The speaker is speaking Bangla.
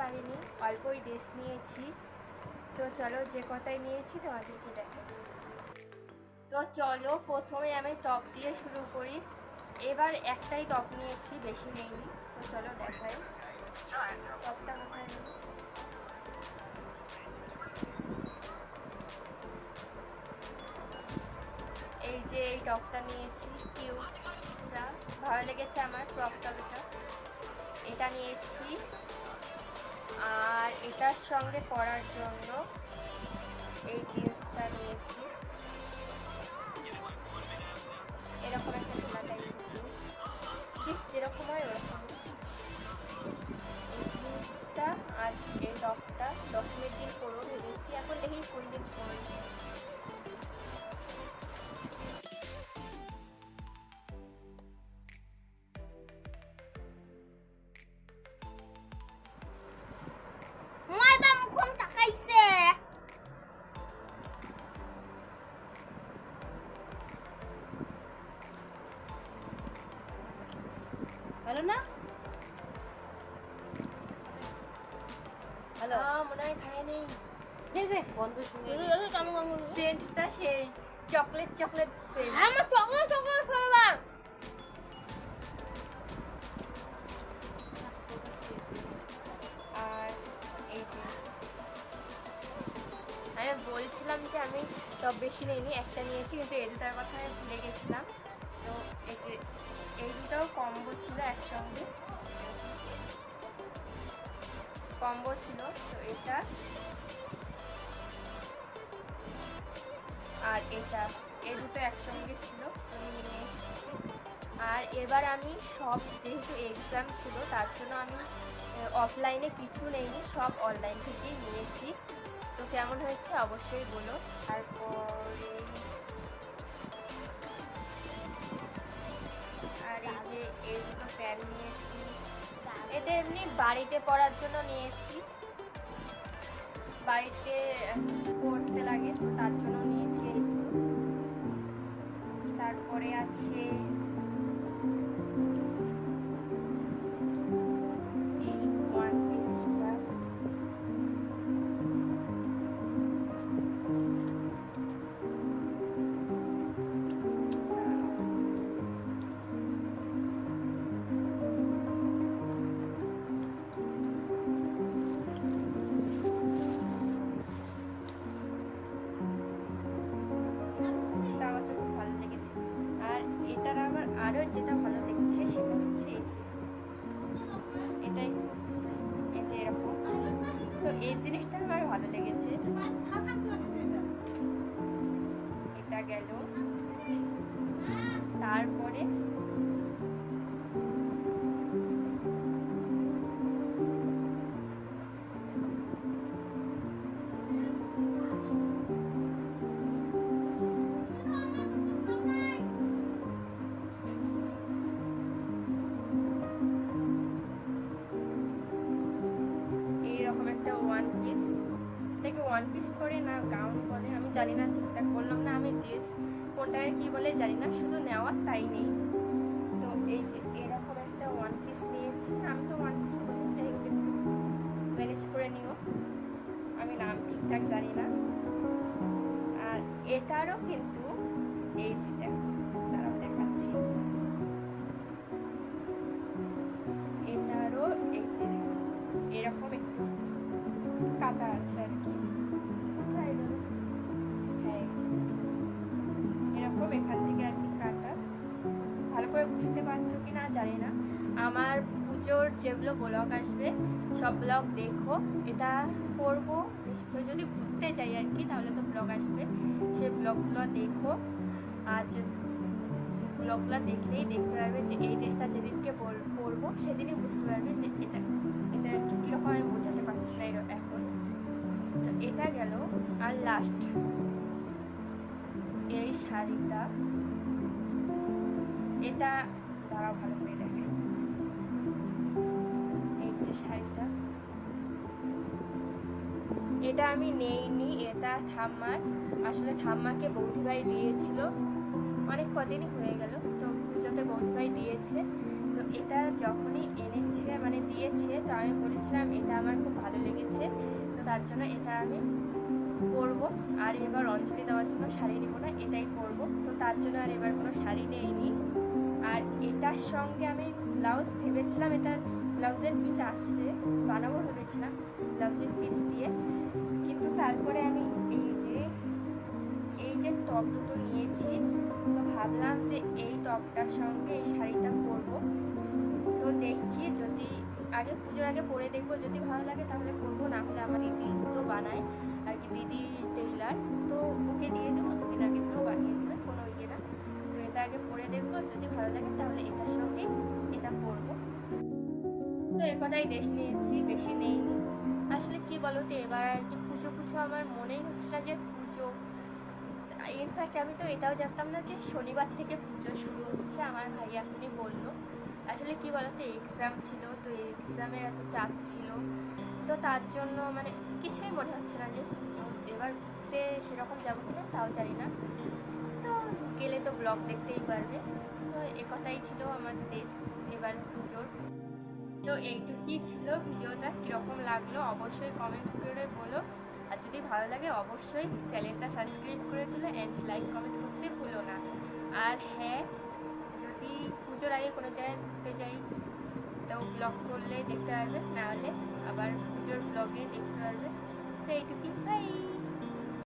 পারিনি, অল্পই ড্রেস নিয়েছি। তো চলো যে কথাই নিয়েছি তোমাদেরকে দেখাই তো চলো প্রথমে আমি টপ দিয়ে শুরু করি। এবার একটাই টপ নিয়েছি, বেশি নেইনি। তো চলো দেখাই। টপটা কোথায় এই যে এই টপটা নিয়েছি কিউট ভালো লেগেছে আমার টপ এটা নিয়েছি। আর এটার সঙ্গে পরার জন্য এই জিন্সটা নিয়েছি। ভালো না হ্যালো মনে হয় খায় নেই দে দে বন্ধু শুনে সেন্টটা সেই চকলেট চকলেট সেন্ট আমার চকলেট চকলেট ফ্লেভার আর এই যে আমি বলছিলাম যে আমি টপ বেশি নিইনি একটা নিয়েছি কিন্তু এই দুটার কথা আমি ভুলে গেছিলাম তো এই যে এই কম্বো ছিল একসঙ্গে। কম্বো ছিল, তো এটা। আর এটা এই দুটো একসঙ্গে ছিল আর এবার আমি সব যেহেতু এক্সাম ছিল, তার জন্য আমি অফলাইনে কিছু নেইনি, সব অনলাইন থেকেই নিয়েছি। তো কেমন হয়েছে অবশ্যই বলো। তারপরে প্যান্ট নিয়েছি। এটা এমনি বাড়িতে পড়ার জন্য নিয়েছি। বাড়িতে পড়তে লাগে তো তার জন্য তো ওয়ান পিস পরে না, গাউন বলে, আমি জানি না, ঠিকঠাক বললাম না, আমি ড্রেস কোনটাকে কী বলে জানি না, শুধু নেওয়া তাই নেই। তো এই যে এরকম একটা ওয়ান পিস নিয়েছি, আমি তো ওয়ান পিস বলি যাই হোক, একটু ম্যানেজ করে নিও। আমি নাম ঠিকঠাক জানি না। আর এটারও কিন্তু, এই যে দেখো, দাঁড়াও, দেখাচ্ছি। এটারও এই যে, এরকম একটু কাটা আছে আর কি। বুঝতে পারছ কি না জানি না। আমার পুজোর যেগুলো ব্লগ আসবে, সব ব্লগ দেখো। এটা করব। নিশ্চয়ই যদি ঘুরতে যাই আর কি, তাহলে তো ব্লগ আসবে। সেই ব্লগগুলো দেখো। আর ব্লগগুলো দেখলেই দেখতে পারবে যে, এই ড্রেসটা যেদিনকে পর- পরবো, সেদিনই বুঝতে পারবে যে এটা এটা আর কি, কীরকম আমি বোঝাতে পারছি না এখন। তো এটা গেল। আর লাস্ট এই শাড়িটা। এটা দাঁড়াও ভালো করে দেখে। এই যে শাড়িটা। এটা আমি নেইনি, এটা ঠাম্মার। আসলে ঠাম্মাকে বৌদিভাই দিয়েছিল। অনেক কদিনই হয়ে গেল, তো পুজোতে বৌদিভাই দিয়েছে। তো এটা যখনই এনেছে মানে দিয়েছে, তো আমি বলেছিলাম এটা আমার খুব ভালো লেগেছে। তো তার জন্য এটা আমি পরবো। আর এবার অঞ্জলি দেওয়ার জন্য শাড়ি নেব না, এটাই পরবো। তো তার জন্য আর এবার কোনো শাড়ি নেইনি। আর এটার সঙ্গে আমি ব্লাউজ ভেবেছিলাম এটার ব্লাউজের পিস আসছে বানাবো ভেবেছিলাম ব্লাউজের পিস দিয়ে। কিন্তু তারপরে আমি এই যে এই যে টপ দুটো নিয়েছি, তো ভাবলাম যে এই টপটার সঙ্গে এই শাড়িটা পরবো। তো দেখি যদি, আগে পুজোর আগে পরে দেখব, যদি ভালো লাগে তাহলে পরবো, না হলে আমার দিদি তো বানায়, আর কি দিদি টেইলার, তো ওকে দিয়ে দেবো, দুদিন আগে তো বানিয়ে দেবে। এটা আগে পরে দেখব। যদি ভালো লাগে তাহলে এটার সঙ্গেই এটা পরবো তো এ কটাই ড্রেস নিয়েছি, বেশি নেইনি। আসলে কি বলো তো এবার আর কি পুজো পুজো আমার মনেই হচ্ছে না যে পুজো। ইনফ্যাক্ট আমি তো এটাও জানতাম না যে শনিবার থেকে পুজো শুরু হচ্ছে, আমার ভাই এখনই বলল। আসলে কি বলতো এক্সাম ছিল, তো এক্সামে এত চাপ ছিল। তো তার জন্য মানে কিছুই মনে হচ্ছে না যে পুজো। এবার ঘুরতে সেরকম যাব কিনা তাও জানি না। তো গেলে তো ব্লগ দেখতেই পারবে। তো এ কথাই ছিল আমার দেশ এবার পুজোর। তো এইটুকুই ছিল ভিডিওটা, কীরকম লাগল অবশ্যই কমেন্ট করে বলো। আর যদি ভালো লাগে অবশ্যই চ্যানেলটা সাবস্ক্রাইব করে দিলে অ্যান্ড লাইক কমেন্ট করতে ভুলো না। আর হ্যাঁ যদি পুজোর আগে কোনো জায়গায় ঘুরতে যাই, তো ব্লগ করলে দেখতে পারবে নাহলে আবার পুজোর ব্লগে দেখতে পারবে। তো এইটুকুই বাই